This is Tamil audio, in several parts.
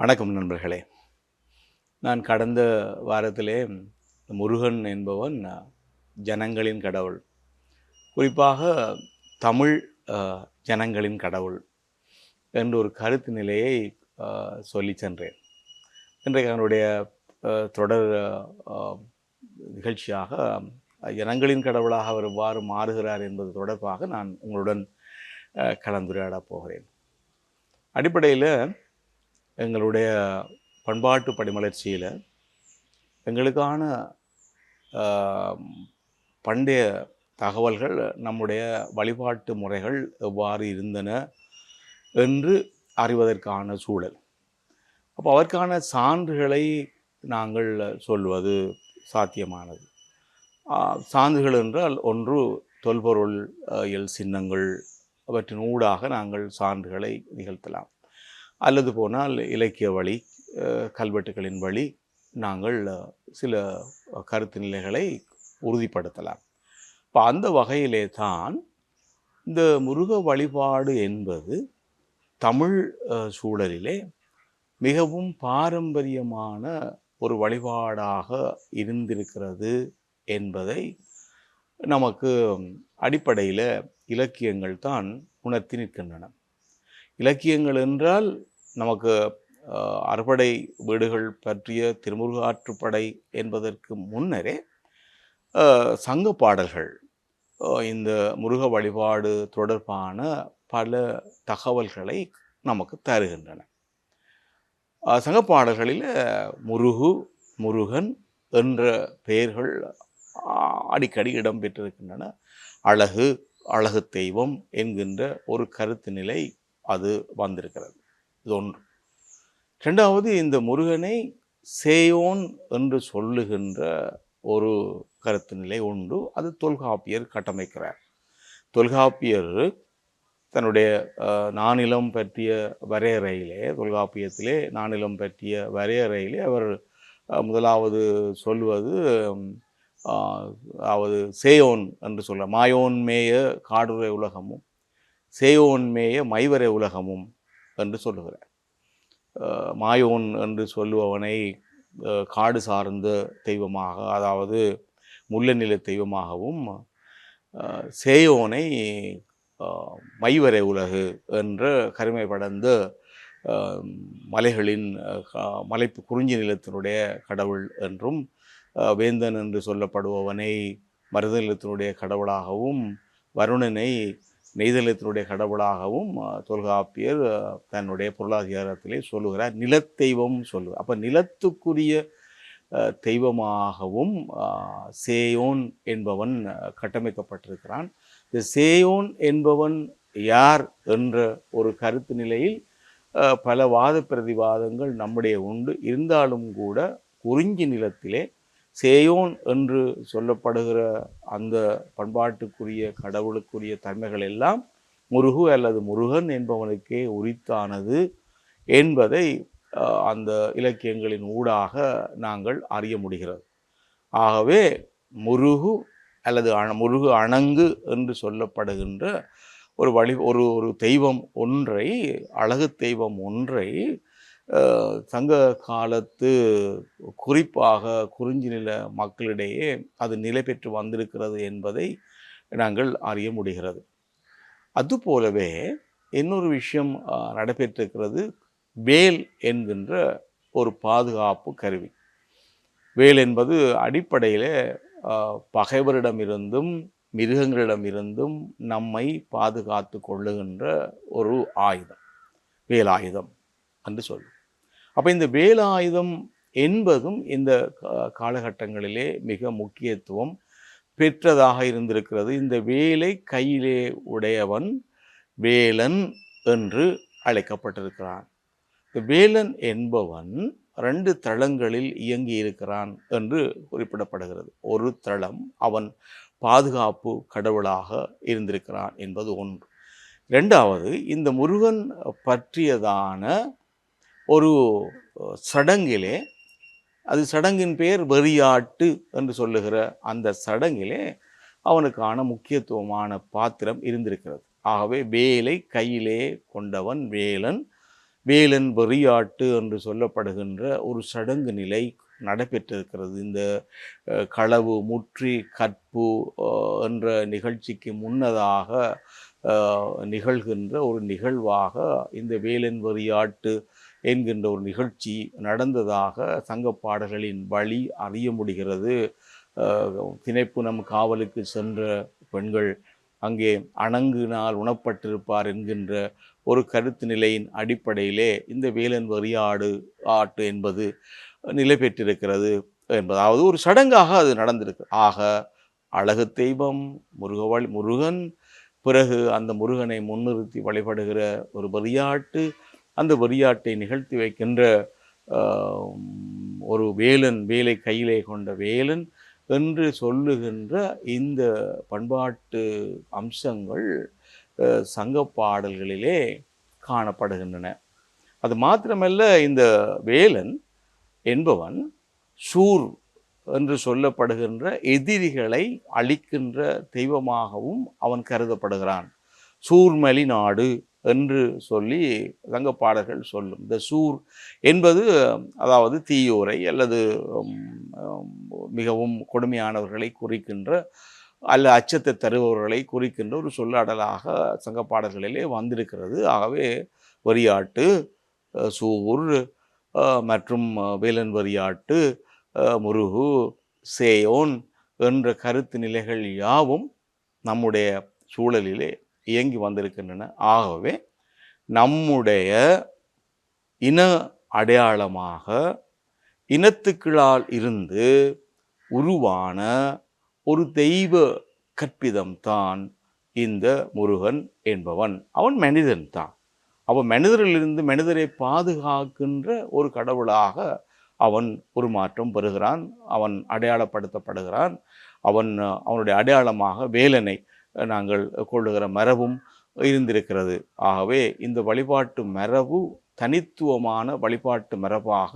வணக்கம் நண்பர்களே. நான் கடந்த வாரத்திலே முருகன் என்பவன் ஜனங்களின் கடவுள். குறிப்பாக தமிழ் ஜனங்களின் கடவுள் என்ற ஒரு கருத்து நிலையை சொல்லி சென்றேன். இன்றைக்கு அவனுடைய தொடர் நிகழ்ச்சியாக ஜனங்களின் கடவுளாக அவர் எவ்வாறு மாறுகிறார் என்பது தொடர்பாக நான் உங்களுடன் கலந்துரையாடப் போகிறேன். அடிப்படையில் எங்களுடைய பண்பாட்டு படிமலர்ச்சியில் எங்களுக்கான பண்டைய தகவல்கள் நம்முடைய வழிபாட்டு முறைகள் எவ்வாறு இருந்தன என்று அறிவதற்கான சூழல். அப்போ அதற்கான சான்றுகளை நாங்கள் சொல்வது சாத்தியமானது. சான்றுகள் என்றால் ஒன்று தொல்பொருள் எல் இயல் சின்னங்கள் அவற்றின் ஊடாக நாங்கள் சான்றுகளை நிகழ்த்தலாம். அல்லது போனால் இலக்கிய வழி கல்வெட்டுகளின் வழி நாங்கள் சில கருத்து நிலைகளை உறுதிப்படுத்தலாம். இப்போ அந்த வகையிலே தான் இந்த முருக வழிபாடு என்பது தமிழ் சூழலிலே மிகவும் பாரம்பரியமான ஒரு வழிபாடாக இருந்திருக்கிறது என்பதை நமக்கு அடிப்படையில் இலக்கியங்கள் தான் உணர்த்தி நிற்கின்றன. இலக்கியங்கள் என்றால் நமக்கு அறுபடை வீடுகள் பற்றிய திருமுருகாற்றுப்படை என்பதற்கு முன்னரே சங்க பாடல்கள் இந்த முருக வழிபாடு தொடர்பான பல தகவல்களை நமக்கு தருகின்றன. சங்க பாடல்களில் முருகு முருகன் என்ற பெயர்கள் அடிக்கடி இடம்பெற்றிருக்கின்றன. அழகு அழகு தெய்வம் என்கின்ற ஒரு கருத்து நிலை அது வந்திருக்கிறது. இது ஒன்று. ரெண்டாவது இந்த முருகனை சேயோன் என்று சொல்லுகின்ற ஒரு கருத்து நிலை உண்டு. அது தொல்காப்பியர் கட்டமைக்கிறார். தொல்காப்பியர் தன்னுடைய நானிலம் பற்றிய வரையறையிலே தொல்காப்பியத்திலே நானிலம் பற்றிய வரையறையிலே அவர் முதலாவது சொல்வது அதாவது சேயோன் என்று சொல்ல மாயோன் மேய காடுரை உலகமும் சேயோன்மேய மேய மைவரை உலகமும் என்று சொல்லுகிறார். மாயோன் என்று சொல்லுபவனை காடு சார்ந்த தெய்வமாக அதாவது முல்லை நில தெய்வமாகவும் சேயோனை மைவரை உலகு என்ற கருமை படர்ந்த மலைகளின் மலை க- குறிஞ்சி நிலத்தினுடைய கடவுள் என்றும் வேந்தன் என்று சொல்லப்படுபவனை மருத நிலத்தினுடைய கடவுளாகவும் வருணனை நெய்தலத்தினுடைய கடவுளாகவும் தொல்காப்பியர் தன்னுடைய பொருளாதாரத்திலே சொல்லுகிறார். நிலத்தெய்வம் சொல்லு அப்போ நிலத்துக்குரிய தெய்வமாகவும் சேயோன் என்பவன் கட்டமைக்கப்பட்டிருக்கிறான். இந்த சேயோன் என்பவன் யார் என்ற ஒரு கருத்து நிலையில் பல வாத பிரதிவாதங்கள் நம்முடைய உண்டு. இருந்தாலும் கூட குறிஞ்சி நிலத்திலே சேயோன் என்று சொல்லப்படுகிற அந்த பண்பாட்டுக்குரிய கடவுளுக்குரிய தன்மைகள் எல்லாம் முருகு அல்லது முருகன் என்பவனுக்கே உரித்தானது என்பதை அந்த இலக்கியங்களின் ஊடாக நாங்கள் அறிய முடிகிறது. ஆகவே முருகு அல்லது அண முருகு அணங்கு என்று சொல்லப்படுகின்ற ஒரு வழி ஒரு ஒரு தெய்வம் ஒன்றை அழகு தெய்வம் ஒன்றை சங்க காலத்து குறிப்பாக குறிஞ்சி நில மக்களிடையே அது நிலை பெற்று வந்திருக்கிறது என்பதை நாங்கள் அறிய முடிகிறது. அதுபோலவே இன்னொரு விஷயம் நடைபெற்றிருக்கிறது. வேல் என்கின்ற ஒரு பாதுகாப்பு கருவி. வேல் என்பது அடிப்படையில் பகைவரிடமிருந்தும் மிருகங்களிடமிருந்தும் நம்மை பாதுகாத்து கொள்ளுகின்ற ஒரு ஆயுதம். வேலாயுதம் என்று சொல்லும் அப்போ இந்த வேலாயுதம் என்பதும் இந்த கா- காலகட்டங்களிலே மிக முக்கியத்துவம் பெற்றதாக இருந்திருக்கிறது. இந்த வேலை கையிலே உடையவன் வேலன் என்று அழைக்கப்பட்டிருக்கிறான். இந்த வேலன் என்பவன் ரெண்டு தளங்களில் இயங்கி இருக்கிறான் என்று குறிப்பிடப்படுகிறது. ஒரு தளம் அவன் பாதுகாப்பு கடவுளாக இருந்திருக்கிறான் என்பது ஒன்று. ரெண்டாவது இந்த முருகன் பற்றியதான ஒரு சடங்கிலே அது சடங்கின் பெயர் வெறியாட்டு என்று சொல்லுகிற அந்த சடங்கிலே அவனுக்கான முக்கியத்துவமான பாத்திரம் இருந்திருக்கிறது. ஆகவே வேலை கையிலே கொண்டவன் வேலன் வேலன் வெறியாட்டு என்று சொல்லப்படுகின்ற ஒரு சடங்கு நிலை நடைபெற்றிருக்கிறது. இந்த களவு முற்றி கற்பு என்ற நிகழ்ச்சிக்கு முன்னதாக நிகழ்கின்ற ஒரு நிகழ்வாக இந்த வேலன் வெறியாட்டு என்கின்ற ஒரு நிகழ்ச்சி நடந்ததாக சங்க பாடல்களின் வழி அறிய முடிகிறது. திணைப்பு திணைப்புனம் காவலுக்கு சென்ற பெண்கள் அங்கே அணங்கினால் உணப்பட்டிருப்பார் என்கின்ற ஒரு கருத்து நிலையின் அடிப்படையிலே இந்த வேலன் வரியாடு ஆட்டு என்பது நிலை பெற்றிருக்கிறது என்பதாவது ஒரு சடங்காக அது நடந்திருக்கு. ஆக அழகு தெய்வம் முருகவழி முருகன் பிறகு அந்த முருகனை முன்னிறுத்தி வழிபடுகிற ஒரு வரியாட்டு அந்த வரியாட்டை நிகழ்த்தி வைக்கின்ற ஒரு வேலன் வேலை கையிலே கொண்ட வேலன் என்று சொல்லுகின்ற இந்த பண்பாட்டு அம்சங்கள் சங்க பாடல்களிலே காணப்படுகின்றன. அது மாத்திரமல்ல இந்த வேலன் என்பவன் சூர் என்று சொல்லப்படுகின்ற எதிரிகளை அழிக்கின்ற தெய்வமாகவும் அவன் கருதப்படுகிறான். சூர்மலி நாடு என்று சொல்லி சங்க பாடல்கள் சொல்லும். இந்த சூர் என்பது அதாவது தீயோரை அல்லது மிகவும் கொடுமையானவர்களை குறிக்கின்ற அல்ல அச்சத்தை தருபவர்களை குறிக்கின்ற ஒரு சொல்லாடலாக சங்க பாடல்களிலே வந்திருக்கிறது. ஆகவே வரியாட்டு சூர் மற்றும் வேலன் வரியாட்டு முருகு சேயோன் என்ற கருத்து நிலைகள் யாவும் நம்முடைய சூழலிலே இயங்கி வந்திருக்கின்றன. ஆகவே நம்முடைய இன அடையாளமாக இனத்துக்களால் இருந்து உருவான ஒரு தெய்வ கற்பிதம்தான் இந்த முருகன் என்பவன். அவன் மனிதன் தான். அவன் மனிதரிலிருந்து மனிதரை பாதுகாக்கின்ற ஒரு கடவுளாக அவன் ஒரு மாற்றம் பெறுகிறான். அவன் அடையாளப்படுத்தப்படுகிறான். அவன் அவனுடைய அடையாளமாக வேலனை நாங்கள் கொள்ளுகிற மரபும் இருந்திருக்கிறது. ஆகவே இந்த வழிபாட்டு மரபு தனித்துவமான வழிபாட்டு மரபாக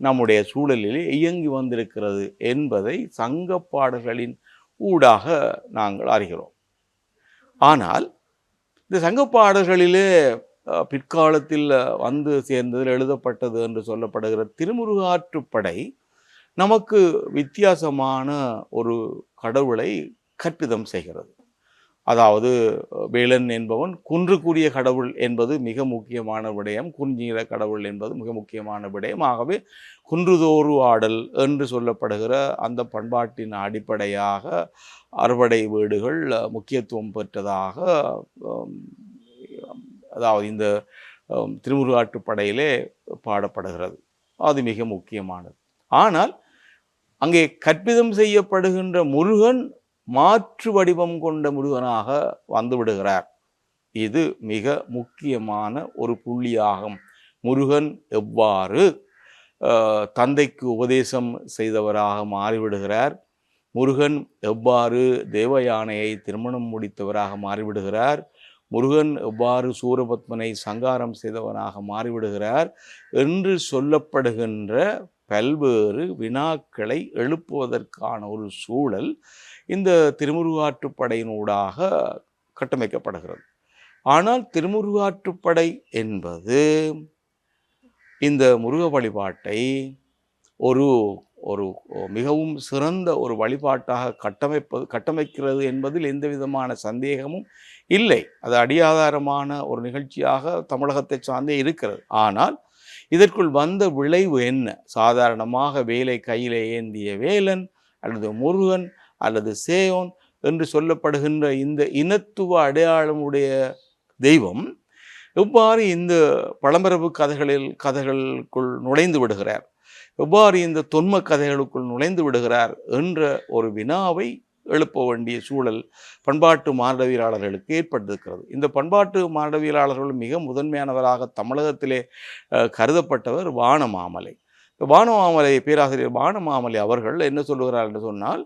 நம்முடைய சூழலிலே இயங்கி வந்திருக்கிறது என்பதை சங்க பாடல்களின் ஊடாக நாங்கள் அறிகிறோம். ஆனால் இந்த சங்க பாடல்களிலே பிற்காலத்தில் வந்து சேர்ந்ததில் எழுதப்பட்டது என்று சொல்லப்படுகிற திருமுருகாற்றுப்படை நமக்கு வித்தியாசமான ஒரு கடவுளை கற்பிதம் செய்கிறது. அதாவது வேலன் என்பவன் குன்றுக்குரிய கடவுள் என்பது மிக முக்கியமான விடயம் குன்றுகிற கடவுள் என்பது மிக முக்கியமான விடயம். ஆகவே குன்றுதோறு ஆடல் என்று சொல்லப்படுகிற அந்த பண்பாட்டின் அடிப்படையாக அறுவடை வீடுகள் முக்கியத்துவம் பெற்றதாக அதாவது இந்த திருமுருகாட்டுப்படையிலே பாடப்படுகிறது. அது மிக முக்கியமானது. ஆனால் அங்கே கற்பிதம் செய்யப்படுகின்ற முருகன் மாற்று வடிவம் கொண்ட முருகனாக வந்துவிடுகிறார் இது மிக முக்கியமான ஒரு புள்ளியாகும். முருகன் எவ்வாறு தந்தைக்கு உபதேசம் செய்தவராக மாறிவிடுகிறார்? முருகன் எவ்வாறு தேவயானையை திருமணம் முடித்தவராக மாறிவிடுகிறார்? முருகன் எவ்வாறு சூரபத்மனை சங்காரம் செய்தவனாக மாறிவிடுகிறார்? என்று சொல்லப்படுகின்ற பல்வேறு வினாக்களை எழுப்புவதற்கான ஒரு சூழல் இந்த திருமுருகாற்றுப்படையினூடாக கட்டமைக்கப்படுகிறது. ஆனால் திருமுருகாற்றுப்படை என்பது இந்த முருக வழிபாட்டை ஒரு ஒரு மிகவும் சிறந்த ஒரு வழிபாட்டாக கட்டமைப்பது கட்டமைக்கிறது என்பதில் எந்த விதமான சந்தேகமும் இல்லை. அது அடியாதாரமான ஒரு நிகழ்ச்சியாக தமிழகத்தை சார்ந்தே இருக்கிறது. ஆனால் இதற்குள் வந்த விளைவு என்ன? சாதாரணமாக வேலை கையில் ஏந்திய வேலன் அல்லது முருகன் அல்லது சேயோன் என்று சொல்லப்படுகின்ற இந்த இனத்துவ அடையாளமுடைய தெய்வம் எவ்வாறு இந்த பழம்பரப்பு கதைகளில் கதைகளுக்குள் நுழைந்து விடுகிறார்? எவ்வாறு இந்த தொன்ம கதைகளுக்குள் நுழைந்து விடுகிறார்? என்ற ஒரு வினாவை எழுப்ப வேண்டிய சூழல் பண்பாட்டு மானுடவியலாளர்களுக்கு ஏற்பட்டிருக்கிறது. இந்த பண்பாட்டு மானுடவியலாளர்கள் மிக முதன்மையானவராக தமிழகத்திலே கருதப்பட்டவர் வானமாமலை. வானமாமலை பேராசிரியர் வானமாமலை அவர்கள் என்ன சொல்லுகிறார் என்று சொன்னால்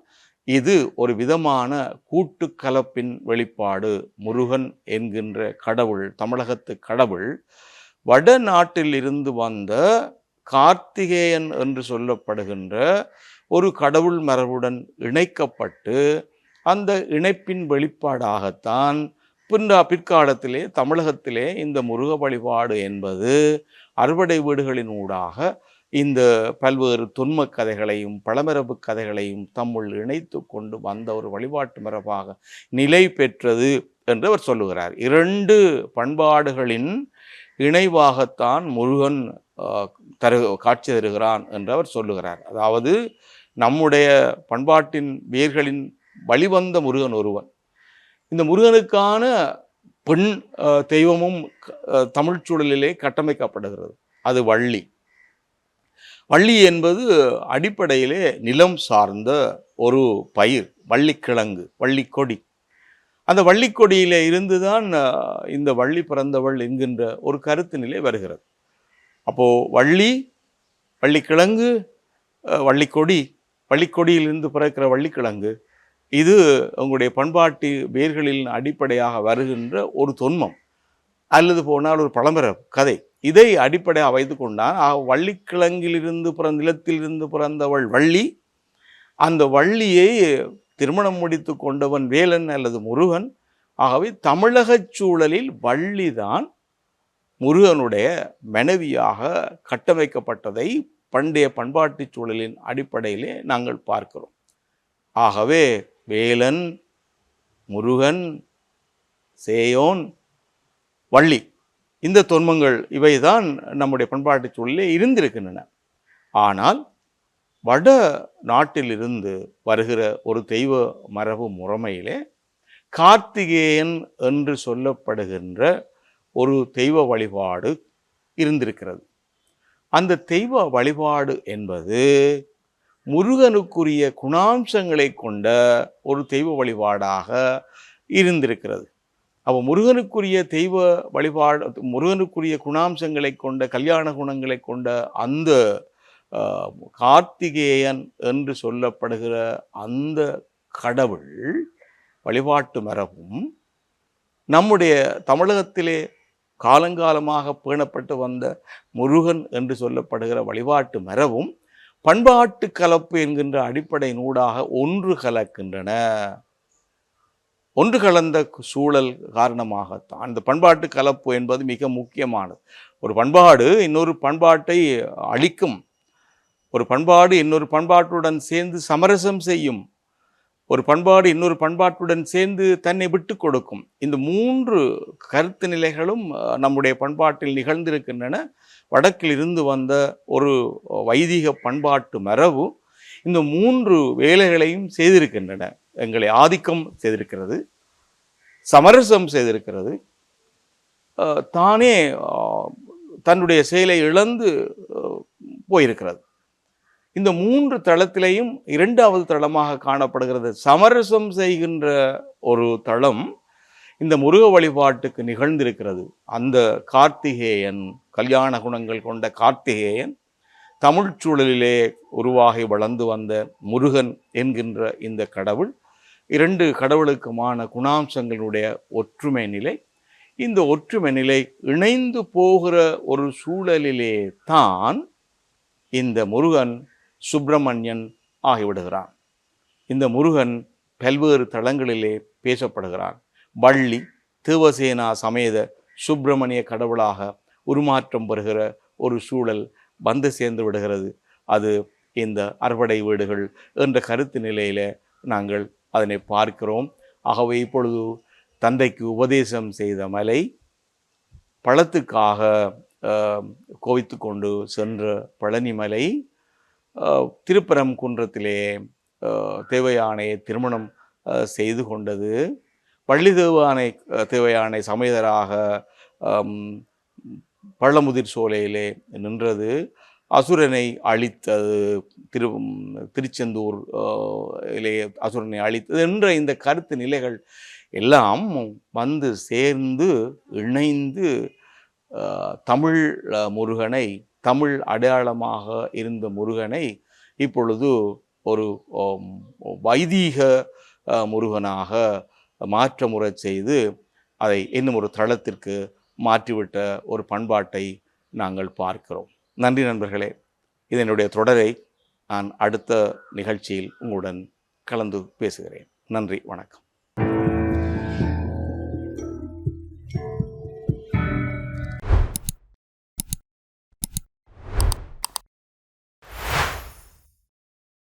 இது ஒரு விதமான கூட்டுக்கலப்பின் வெளிப்பாடு. முருகன் என்கின்ற கடவுள் தமிழகத்து கடவுள் வடநாட்டில் இருந்து வந்த கார்த்திகேயன் என்று சொல்லப்படுகின்ற ஒரு கடவுள் மரபுடன் இணைக்கப்பட்டு அந்த இணைப்பின் வெளிப்பாடாகத்தான் பின்ன பிற்காலத்திலே தமிழகத்திலே இந்த முருக வழிபாடு என்பது அறுவடை வீடுகளின் ஊடாக இந்த பல்வேறு தொன்மக் கதைகளையும் பழமரபு கதைகளையும் தம்முள் இணைத்து கொண்டு வந்த ஒரு வழிபாட்டு மரபாக நிலை பெற்றது என்று அவர் சொல்லுகிறார். இரண்டு பண்பாடுகளின் இணைவாகத்தான் முருகன் தரு காட்சி தருகிறான் என்று அவர் சொல்லுகிறார். அதாவது நம்முடைய பண்பாட்டின் வேர்களின் வழிவந்த முருகன் ஒருவன். இந்த முருகனுக்கான பெண் தெய்வமும் தமிழ்ச்சூழலிலே கட்டமைக்கப்படுகிறது. அது வள்ளி. வள்ளி என்பது அடிப்படையிலே நிலம் சார்ந்த ஒரு பயிர் வள்ளிக்கிழங்கு வள்ளிக்கொடி. அந்த வள்ளிக்கொடியிலே இருந்து தான் இந்த வள்ளி பிறந்தவள் என்கின்ற ஒரு கருத்து நிலை வருகிறது. அப்போது வள்ளி வள்ளிக்கிழங்கு வள்ளிக்கொடி வள்ளிக்கொடியிலிருந்து பிறக்கிற வள்ளிக்கிழங்கு இது உங்களுடைய பண்பாட்டு வேர்களின் அடிப்படையாக வருகின்ற ஒரு தொன்மம். அல்லது போனால் ஒரு பழம்பெற கதை. இதை அடிப்படையாக வைத்து கொண்டான் ஆக, வள்ளிக்கிழங்கிலிருந்து பிறந்த நிலத்திலிருந்து பிறந்தவள் வள்ளி அந்த வள்ளியை திருமணம் முடித்து கொண்டவன் வேலன் அல்லது முருகன். ஆகவே தமிழகச் சூழலில் வள்ளிதான் முருகனுடைய மனைவியாக கட்டமைக்கப்பட்டதை பண்டைய பண்பாட்டுச் சூழலின் அடிப்படையிலே நாங்கள் பார்க்கிறோம். ஆகவே வேலன் முருகன் சேயோன் வள்ளி. இந்த தொன்மங்கள் இவை தான் நம்முடைய பண்பாட்டுச் சூழலிலே இருந்திருக்கின்றன. ஆனால் வட நாட்டிலிருந்து வருகிற ஒரு தெய்வ மரபு முறைமையிலே கார்த்திகேயன் என்று சொல்லப்படுகின்ற ஒரு தெய்வ வழிபாடு இருந்திருக்கிறது. அந்த தெய்வ வழிபாடு என்பது முருகனுக்குரிய குணாம்சங்களை கொண்ட ஒரு தெய்வ வழிபாடாக இருந்திருக்கிறது. அப்போ முருகனுக்குரிய தெய்வ வழிபாடு முருகனுக்குரிய குணாம்சங்களை கொண்ட கல்யாண குணங்களை கொண்ட அந்த கார்த்திகேயன் என்று சொல்லப்படுகிற அந்த கடவுள் வழிபாட்டு மரபும் நம்முடைய தமிழகத்திலே காலங்காலமாக பேணப்பட்டு வந்த முருகன் என்று சொல்லப்படுகிற வழிபாட்டு மரபும் பண்பாட்டு கலப்பு என்கின்ற அடிப்படை நூடாக ஒன்று கலக்கின்றன. ஒன்று கலந்த சூழல் காரணமாகத்தான் அந்த பண்பாட்டு கலப்பு என்பது மிக முக்கியமானது. ஒரு பண்பாடு இன்னொரு பண்பாட்டை அழிக்கும். ஒரு பண்பாடு இன்னொரு பண்பாட்டுடன் சேர்ந்து சமரசம் செய்யும். ஒரு பண்பாடு இன்னொரு பண்பாட்டுடன் சேர்ந்து தன்னை விட்டு கொடுக்கும். இந்த மூன்று கருத்து நிலைகளும் நம்முடைய பண்பாட்டில் நிகழ்ந்திருக்கின்றன. வடக்கில் இருந்து வந்த ஒரு வைதிக பண்பாட்டு மரபு இந்த மூன்று வேலைகளையும் செய்திருக்கின்றன. எங்களை ஆதிக்கம் செய்திருக்கிறது சமரசம் செய்திருக்கிறது. தானே தன்னுடைய செயலை இழந்து போயிருக்கிறது. இந்த மூன்று தளத்திலையும் இரண்டாவது தளமாக காணப்படுகிறது. சமரசம் செய்கின்ற ஒரு தளம் இந்த முருக வழிபாட்டுக்கு நிகழ்ந்திருக்கிறது. அந்த கார்த்திகேயன் கல்யாண குணங்கள் கொண்ட கார்த்திகேயன் தமிழ்ச் சூழலிலே உருவாகி வளர்ந்து வந்த முருகன் என்கின்ற இந்த கடவுள் இரண்டு கடவுளுக்குமான குணாம்சங்களுடைய ஒற்றுமை நிலை. இந்த ஒற்றுமை நிலை இணைந்து போகிற ஒரு சூழலிலே தான் இந்த முருகன் சுப்பிரமணியன் ஆகிவிடுகிறான். இந்த முருகன் பல்வேறு தளங்களிலே பேசப்படுகிறான். வள்ளி தேவசேனா சமேத சுப்பிரமணிய கடவுளாக உருமாற்றம் பெறுகிற ஒரு சூழல் வந்து சேர்ந்து விடுகிறது. அது இந்த அறுவடை வீடுகள் என்ற கருத்து நிலையில் நாங்கள் அதனை பார்க்கிறோம். ஆகவே இப்பொழுது தந்தைக்கு உபதேசம் செய்த மலை பழத்துக்காக கோவித்து கொண்டு சென்ற பழனிமலை திருப்பரம் குன்றத்திலே ஆஹ், திருமணம் செய்து கொண்டது. பள்ளி தேவானை தேவையானை சமயதராக சமேதராக பழமுதிர் சோலையிலே நின்றது. அசுரனை அழித்தது. திரு திருச்செந்தூர் இலைய அசுரனை அழித்தது என்ற இந்த கருத்து நிலைகள் எல்லாம் வந்து சேர்ந்து இணைந்து தமிழ் முருகனை தமிழ் அடையாளமாக இருந்த முருகனை இப்பொழுது ஒரு வைதீக முருகனாக முருகனாக முறை செய்து அதை இன்னும் ஒரு தளத்திற்கு மாற்றிவிட்ட ஒரு பண்பாட்டை நாங்கள் பார்க்கிறோம். நன்றி நண்பர்களே. இதனுடைய தொடரை நான் அடுத்த நிகழ்ச்சியில் உங்களுடன் கலந்து பேசுகிறேன். நன்றி வணக்கம்.